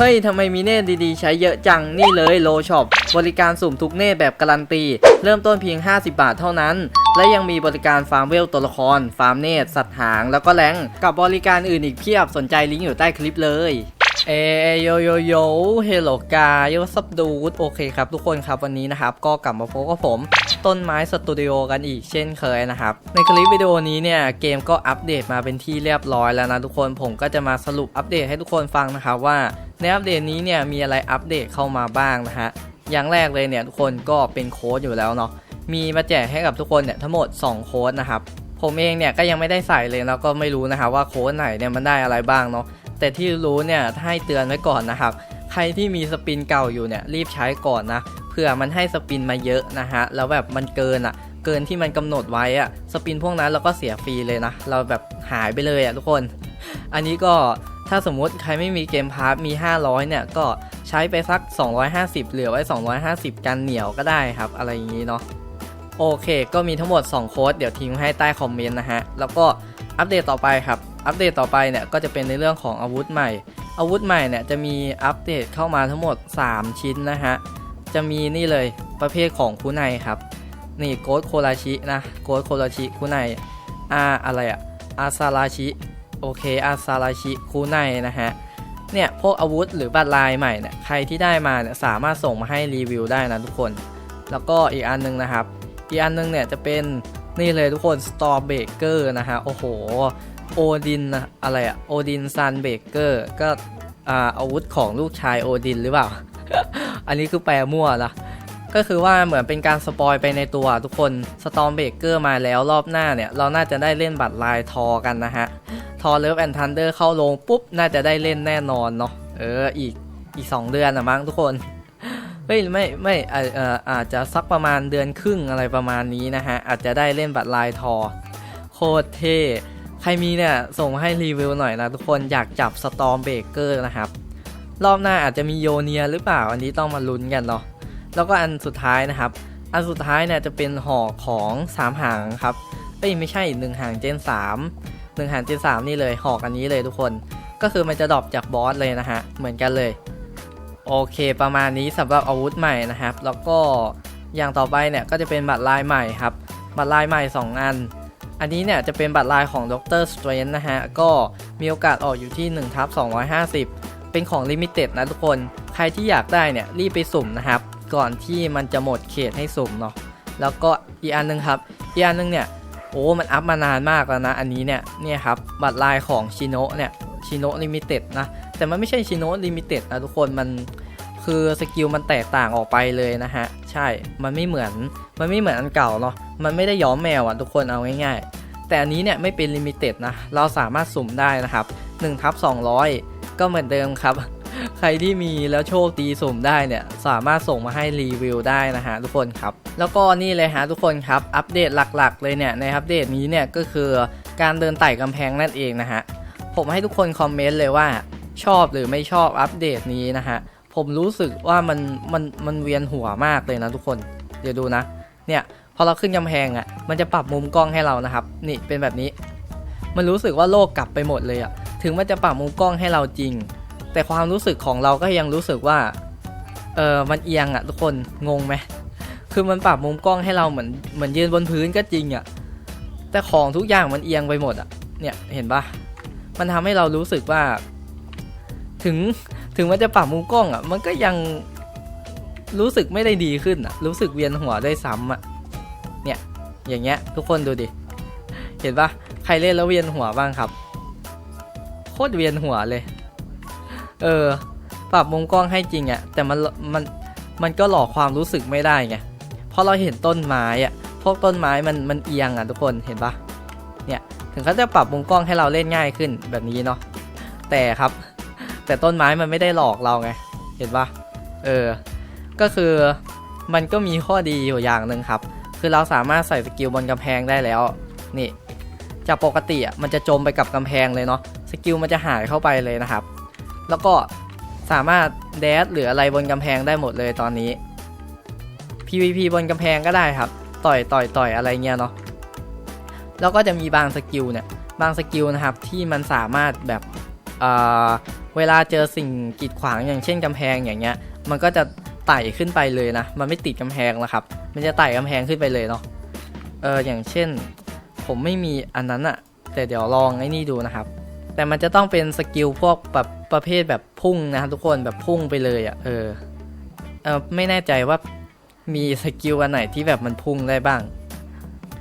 เฮ้ยทำไมมีเนตดีๆ ใช้เยอะจังนี่เลยโลช็อปบริการสุ่มทุกเนตแบบการันตี เริ่มต้นเพียง 50 บาทเท่านั้น และยังมีบริการฟาร์มเวลตัวละคร ฟาร์มเนตสัตว์หาง แล้วก็แรงกับบริการอื่นอีกเพียบสนใจลิงก์อยู่ใต้คลิปเลยเอโยโยโยเฮลโลกาโยสับดูดโอเคครับ ทุกคนครับวันนี้นะครับ ก็กลับมาพบกับผม ต้นไม้สตูดิโอกันอีกเช่นเคยนะครับ ในคลิปวิดีโอนี้เนี่ย เกมก็อัปเดตมาเป็นที่เรียบร้อยแล้วนะทุกคนผมก็จะมาสรุปอัปเดตให้ทุกคนฟังนะครับว่า ในอัปเดตนี้เนี่ยมีอะไรอัปเดตเข้ามาบ้างนะฮะ อย่างแรกเลยเนี่ยทุกคนก็เป็นโค้ดอยู่แล้วเนาะ มีมาแจกให้กับทุกคนเนี่ยทั้งหมด 2 โค้ดนะครับ ผมเองเนี่ยก็ยังไม่ได้ใส่เลยแล้วก็ไม่รู้นะครับว่าโค้ดไหนเนี่ยมันได้อะไรบ้างเนาะ แต่ที่รู้เนี่ยถ้าให้เตือนไว้ก่อนนะครับ ใครที่มีสปินเก่าอยู่เนี่ยรีบใช้ก่อนนะเผื่อมันให้สปินมาเยอะนะฮะแล้วแบบมันเกินอะ่ะเกินที่มันกำหนดไว้อะสปินพวกนั้นเราก็เสียฟรีเลยนะ เราแบบหายไปเลยอะทุกคน อันนี้ก็ ถ้าสมมุติใครไม่มีเกมพาร์ทมี 500 เนี่ย ก็ใช้ไปสัก 250 เหลือไว้ 250 กันเหนียวก็ได้ครับ อะไรอย่างนี้เนาะโอเค ก็มีทั้งหมด 2 โค้ดเดี๋ยวทิ้งให้ใต้คอมเมนต์นะฮะ แล้วก็อัปเดตต่อไปครับ อัปเดตต่อไปเนี่ยก็จะเป็นในเรื่องของอาวุธใหม่ อาวุธใหม่เนี่ยจะมีอัปเดตเข้ามาทั้งหมด 3 ชิ้นนะฮะ จะมีนี่เลยประเภทของคุไนครับ นี่โกดโคราชินะ โกดโคราชิคุไนอาอะไรอะอาซาราชิ โอเคอาซาราชิคุไนนะฮะเนี่ยพวกอาวุธหรือบัตรลายใหม่เนี่ยใครที่ได้มาเนี่ยสามารถส่งมาให้รีวิวได้นะทุกคน แล้วก็อีกอันนึงนะครับ อีกอันนึงเนี่ยจะเป็นนี่เลยทุกคน Storm Baker นะฮะ โอ้โหโอดินนะอะไรอะโอดินซันเบเกอร์ก็อาอาวุธของลูกชายโอดินหรือเปล่า อันนี้คือแปลมั่วนะ ก็คือว่าเหมือนเป็นการสปอยไปในตัวทุกคนสตอมเบเกอร์มาแล้วรอบหน้าเนี่ย เราน่าจะได้เล่นบัตรลายทอกันนะฮะ ทอเลิฟแอนทันเดอร์เข้าลงปุ๊บ น่าจะได้เล่นแน่นอนเนาะเอออีกอีก 2 เดือนนะมั้งทุกคนเฮ้ยไม่ไม่เออเอออาจจะสักประมาณเดือนครึ่งอะไรประมาณนี้นะฮะ อาจจะได้เล่นบัตรลายทอ โคตรเท่ใครมีเนี่ยส่งมาให้รีวิวหน่อยนะทุกคนอยากจับสตอมเบเกอร์นะครับ รอบหน้าอาจจะมีโยเนียหรือเปล่าอันนี้ต้องมาลุ้นกันเนาะ แล้วก็อันสุดท้ายนะครับ อันสุดท้ายเนี่ยจะเป็นห่อของ 3 หางครับเอ้ยไม่ใช่หนึ่งหางเจน3หนึ่งหางเจน 3 นี่เลยห่อกันนี้เลยทุกคน ก็คือมันจะดรอปจากบอสเลยนะฮะ เหมือนกันเลย โอเคประมาณนี้สำหรับอาวุธใหม่นะครับ แล้วก็อย่างต่อไปเนี่ยก็จะเป็นบัตรลายใหม่ครับ บัตรลายใหม่ 2 อัน อันนี้เนี่ยจะเป็นบัตรลายของดรสเตรนนะฮะ ก็มีโอกาสออกอยู่ที่1ทับ250 เป็นของลิมิเต็ดนะทุกคน ใครที่อยากได้เนี่ยรีบไปสุ่มนะครับ ก่อนที่มันจะหมดเขตให้สุ่มเนาะแล้วก็อีกอันนึงครับอีกอันนึงเนี่ยโอ้มันอัพมานานมากแล้วนะอันนี้เนี่ยเนี่ยครับบัตรลายของชิโนะเนี่ยชิโนะลิมิเต็ดนะแต่มันไม่ใช่ชิโนะลิมิเต็ดนะทุกคนมันคือสกิลมันแตกต่างออกไปเลยนะฮะใช่มันไม่เหมือนมันไม่เหมือนอันเก่าเนาะมันไม่ได้ย้อมแมวอะทุกคนเอาง่ายๆ แต่อันนี้เนี่ยไม่เป็นลิมิเต็ดนะเราสามารถสุ่มได้นะครับ1ทับ200 ก็เหมือนเดิมครับ ใครที่มีแล้วโชคดีสุ่มได้เนี่ยสามารถส่งมาให้รีวิวได้นะฮะทุกคนครับ แล้วก็นี่เลยฮะทุกคนครับอัปเดตหลักๆ เลยเนี่ยในอัปเดตนี้เนี่ยก็คือการเดินไต่กำแพงนั่นเองนะฮะผมให้ทุกคนคอมเมนต์เลยว่าชอบหรือไม่ชอบอัปเดตนี้นะฮะผมรู้สึกว่ามันมันมันเวียนหัวมากเลยนะทุกคน เดี๋ยวดูนะ เนี่ยพอเราขึ้นกำแพงอะ่ะมันจะปรับมุมกล้องให้เรานะครับ นี่เป็นแบบนี้ มันรู้สึกว่าโลกกลับไปหมดเลยอะ่ะถึงมันจะปรับมุมกล้องให้เราจริง แต่ความรู้สึกของเราก็ยังรู้สึกว่า เออมันเอียงอะ่ะทุกคนงงไหมคือมันปรับมุมกล้องให้เราเหมือนเหมือนยืนบนพื้นก็จริงอะ่ะแต่ของทุกอย่างมันเอียงไปหมดอะ่ะเนี่ยเห็นปะมันทำให้เรารู้สึกว่า ถึงถึงมันจะปรับมุมกล้องอะ่ะ มันก็ยังรู้สึกไม่ได้ดีขึ้นอะ่ะ รู้สึกเวียนหัวได้ซ้ำอะเนี่ยอย่างเงี้ยทุกคนดูดิเห็นปะใครเล่นแล้วเวียนหัวบ้างครับ โคตรเวียนหัวเลย เออ ปรับมุมกล้องให้จริงอะ่ะ แต่มันมันมันก็หลอกความรู้สึกไม่ได้ไงเพราะเราเห็นต้นไม้อะ่ะพวกต้นไม้มันมันเอียงอะ่ะทุกคนเห็นปะเนี่ยถึงเขาจะปรับมุมกล้องให้เราเล่นง่ายขึ้นแบบนี้เนาะแต่ครับ แต่ต้นไม้มันไม่ได้หลอกเราไงเห็นปะเออ ก็คือมันก็มีข้อดีอยู่อย่างหนึ่งครับ คือเราสามารถใส่สกิลบนกำแพงได้แล้ว นี่จากปกติอะมันจะจมไปกับกำแพงเลยเนาะสกิลมันจะหายเข้าไปเลยนะครับ แล้วก็สามารถแดดหรืออะไรบนกำแพงได้หมดเลยตอนนี้ PVP บนกำแพงก็ได้ครับ ต่อยต่อยต่อยอะไรเงี้ยเนาะแล้วก็จะมีบางสกิลเนี่ยบางสกิลนะครับที่มันสามารถแบบเเวลาเจอสิ่งกีดขวางอย่างเช่นกำแพงอย่างเงี้ย มันก็จะไต่ขึ้นไปเลยนะ มันไม่ติดกำแพงแล้วครับ มันจะไต่กำแพงขึ้นไปเลยเนาะเอออย่างเช่น ผมไม่มีอันนั้นอะแต่เดี๋ยวลองไอ้นี่ดูนะครับ แต่มันจะต้องเป็นสกิลพวกแบบประเภทแบบพุ่งนะครับทุกคนแบบพุ่งไปเลยอะเออเออไม่แน่ใจว่ามีสกิลอันไหนที่แบบมันพุ่งได้บ้าง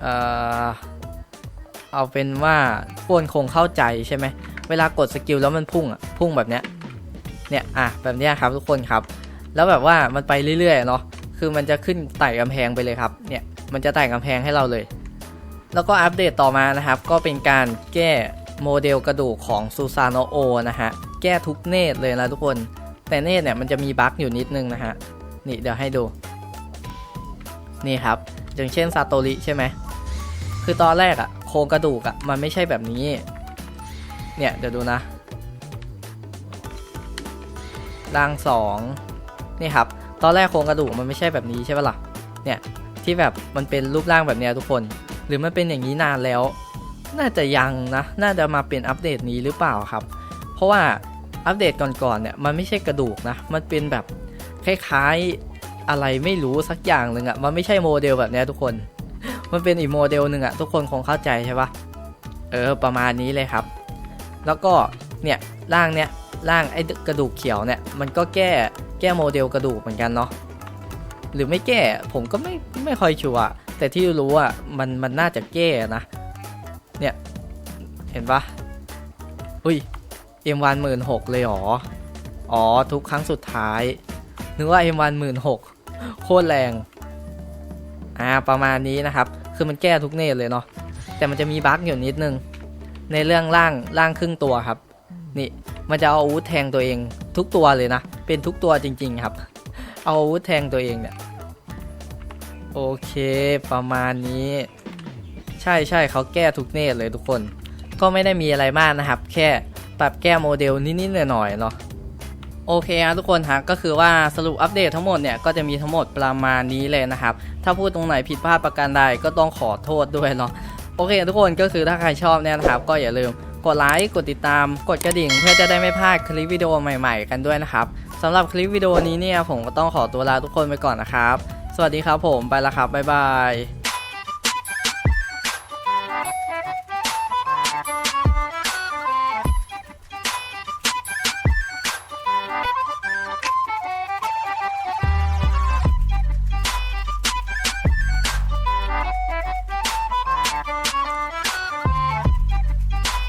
เออเอาเป็นว่าทุกคนคงเข้าใจใช่ไหมเวลากดสกิลแล้วมันพุ่งอะพุ่งแบบเนี้ยเนี่ยอะแบบเนี้ยครับทุกคนครับ แล้วแบบว่ามันไปเรื่อยๆเนาะคือมันจะขึ้นไต่กำแพงไปเลยครับเนี่ยมันจะไต่กำแพงให้เราเลย แล้วก็อัปเดตต่อมานะครับ ก็เป็นการแก้ โมเดลกระดูกของซูซานโอนะฮะ แก้ทุกเนตรเลยนะทุกคน แต่เนตรเนี่ยมันจะมีบั๊กอยู่นิดนึงนะฮะ นี่เดี๋ยวให้ดู นี่ครับ อย่างเช่นซาโตริใช่ไหม คือตอนแรกอะโครงกระดูกอะมันไม่ใช่แบบนี้ เนี่ยเดี๋ยวดูนะร่างสองนี่ครับ ตอนแรกโครงกระดูกมันไม่ใช่แบบนี้ใช่ปะล่ะ เนี่ยที่แบบมันเป็นรูปร่างแบบเนี้ยทุกคน หรือมันเป็นอย่างนี้นานแล้ว น่าจะยังนะ น่าจะมาเป็นอัปเดตนี้หรือเปล่าครับ เพราะว่าอัปเดตก่อนๆเนี่ยมันไม่ใช่กระดูกนะ มันเป็นแบบคล้ายๆอะไรไม่รู้สักอย่างหนึ่งอะ่ะ มันไม่ใช่โมเดลแบบนี้ทุกคน มันเป็นอีกโมเดลหนึ่งอะ่ะทุกคนคงเข้าใจใช่ปะเออประมาณนี้เลยครับ แล้วก็เนี่ยร่างเนี่ยร่างไอ้กระดูกเขียวเนี่ยมันก็แก้แก้โมเดลกระดูกเหมือนกันเนาะหรือไม่แก้ผมก็ไม่ไม่ค่อยชัวร์แต่ที่รู้อะมันมันน่าจะแก้นะ เนี่ย เห็นปะอุ้ยเอ็มวันหมื่นหกเลยหรอ อ๋อ ทุกครั้งสุดท้าย นึกว่าเอ็มวันหมื่นหกโคตรแรง อ่า ประมาณนี้นะครับ คือมันแก้ทุกเนตเลยเนาะ แต่มันจะมีบั๊กอยู่นิดนึง ในเรื่องร่างร่างครึ่งตัวครับ นี่ มันจะเอาอาวุธแทงตัวเอง ทุกตัวเลยนะ เป็นทุกตัวจริง ๆ ครับ เอาอาวุธแทงตัวเองเนี่ย โอเค ประมาณนี้ ช่ใช่เขาแก้ทุกเนตเลยทุกคน ก็ไม่ได้มีอะไรมากนะครับ แค่ปรับแก้โมเดลนิดๆหน่อยๆเนาะโอเคครับทุกคนฮะก็คือว่าสรุปอัปเดตทั้งหมดเนี่ยก็จะมีทั้งหมดประมาณนี้เลยนะครับ ถ้าพูดตรงไหนผิดพลาดประการใดก็ต้องขอโทษด้วยเนาะโอเค ทุกคนก็คือถ้าใครชอบเนี่ยนะครับ ก็อย่าลืมกดไลค์กดติดตาม กดกระดิ่งเพื่อจะได้ไม่พลาดคลิปวิดีโอใหม่ ๆ กันด้วยนะครับสำหรับคลิปวิดีโอนี้เนี่ยผมก็ต้องขอตัวลาทุกคนไปก่อนนะครับ สวัสดีครับผมไปละครับบ๊ายบาย